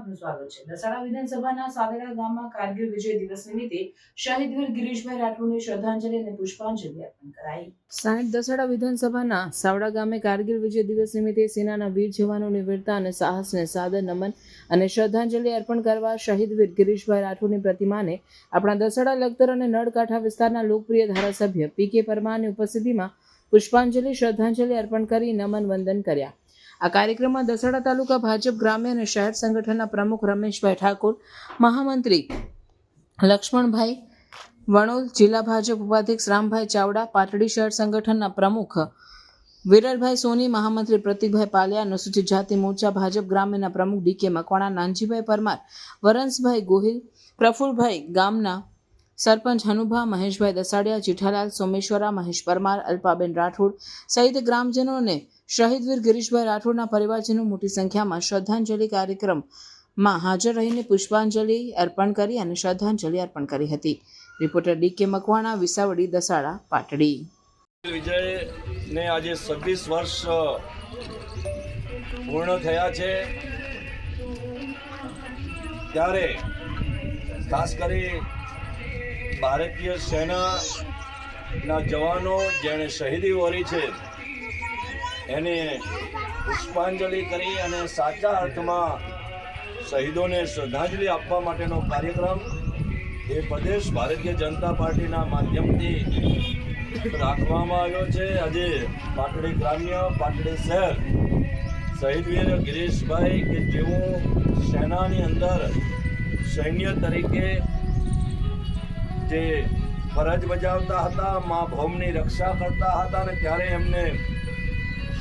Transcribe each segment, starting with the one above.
આપનું સ્વાગત છે. દસાડા વિધાનસભાના સાદડા ગામમાં કારગિલ વિજય દિવસ નિમિત્તે શહીદવીર ગિરીશભાઈ રાઠોડને શ્રદ્ધાંજલિ અને પુષ્પાંજલિ અર્પણ કરાઈ. સાઠ દસાડા વિધાનસભાના સાવડા ગામે કારગિલ વિજય દિવસ નિમિત્તે સેનાના વીર જવાનોની વીરતા અને સાહસને સાદર નમન અને શ્રદ્ધાંજલિ અર્પણ કરવા શહીદવીર ગિરીશભાઈ રાઠોડની પ્રતિમાને આપણા દસાડા, લખતર અને નળકાંઠા વિસ્તારના લોકપ્રિય ધારાસભ્ય પી કે પરમારની ઉપસ્થિતિમાં પુષ્પાંજલિ, શ્રદ્ધાંજલિ અર્પણ કરી નમન વંદન કર્યા. આ કાર્યક્રમમાં દસાડા તાલુકા ભાજપ ગ્રામ્ય અને શહેર સંગઠનના પ્રમુખ રમેશભાઈ ઠાકોર, મહામંત્રી લક્ષ્મણભાઈ વણોલ, જિલ્લા ભાજપ ઉપાધ્યક્ષ રામભાઈ ચાવડા, પાટડી શહેર સંગઠનના પ્રમુખ વિરલભાઈ સોની, મહામંત્રી પ્રતિકભાઈ પાલિયા, અનુસૂચિત જાતિ મોરચા ભાજપ ગ્રામ્યના પ્રમુખ ડીકે મકવાણા, નાનજીભાઈ પરમાર, વરંસભાઈ ગોહિલ, પ્રફુલભાઈ ગામના સરપંચ હનુભા, મહેશભાઈ દસાડિયા, જેઠાલાલ સોમેશ્વરા, મહેશ પરમાર, અલ્પાબેન રાઠોડ સહિત ગ્રામજનોને શહીદ વીર ગિરીશભાઈ રાઠોડના પરિવારજનો મોટી સંખ્યામાં શ્રદ્ધાંજલિ કાર્યક્રમમાં હાજર રહીને પુષ્પાંજલિ અર્પણ કરી અને શ્રદ્ધાંજલિ અર્પણ કરી હતી. રિપોર્ટર ડી કે મકવાણા, વિસાવડી, દસાડા, પાટડી. વિજયને આજે છવ્વીસ વર્ષ પૂર્ણ થયા છે. ત્યારે ખાસ કરી ભારતીય સેનાના જવાનો જેણે શહીદી વરી છે એને પુષ્પાંજલિ કરી અને સાચા અર્થમાં શહીદોને શ્રદ્ધાંજલિ આપવા માટેનો કાર્યક્રમ એ પ્રદેશ ભારતીય જનતા પાર્ટીના માધ્યમથી રાખવામાં આવ્યો છે. આજે પાટડી ગ્રામ્ય, પાટડી શહેર શહીદ વીર ગિરીશભાઈ કે જેઓ સેનાની અંદર સૈન્ય તરીકે જે ફરજ બજાવતા હતા, મા ભૌમની રક્ષા કરતા હતા અને ત્યારે એમને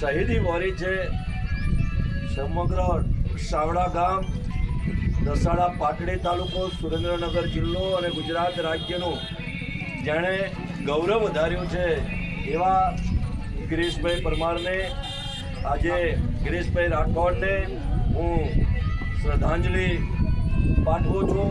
શહીદી વોરી છે. સમગ્ર સાવડા ગામ, દસાડા પાટડી તાલુકો, સુરેન્દ્રનગર જિલ્લો અને ગુજરાત રાજ્યનું જેણે ગૌરવ વધાર્યું છે એવા ગિરીશભાઈ પરમારને, આજે ગિરીશભાઈ રાઠોડને હું શ્રદ્ધાંજલિ પાઠવું છું.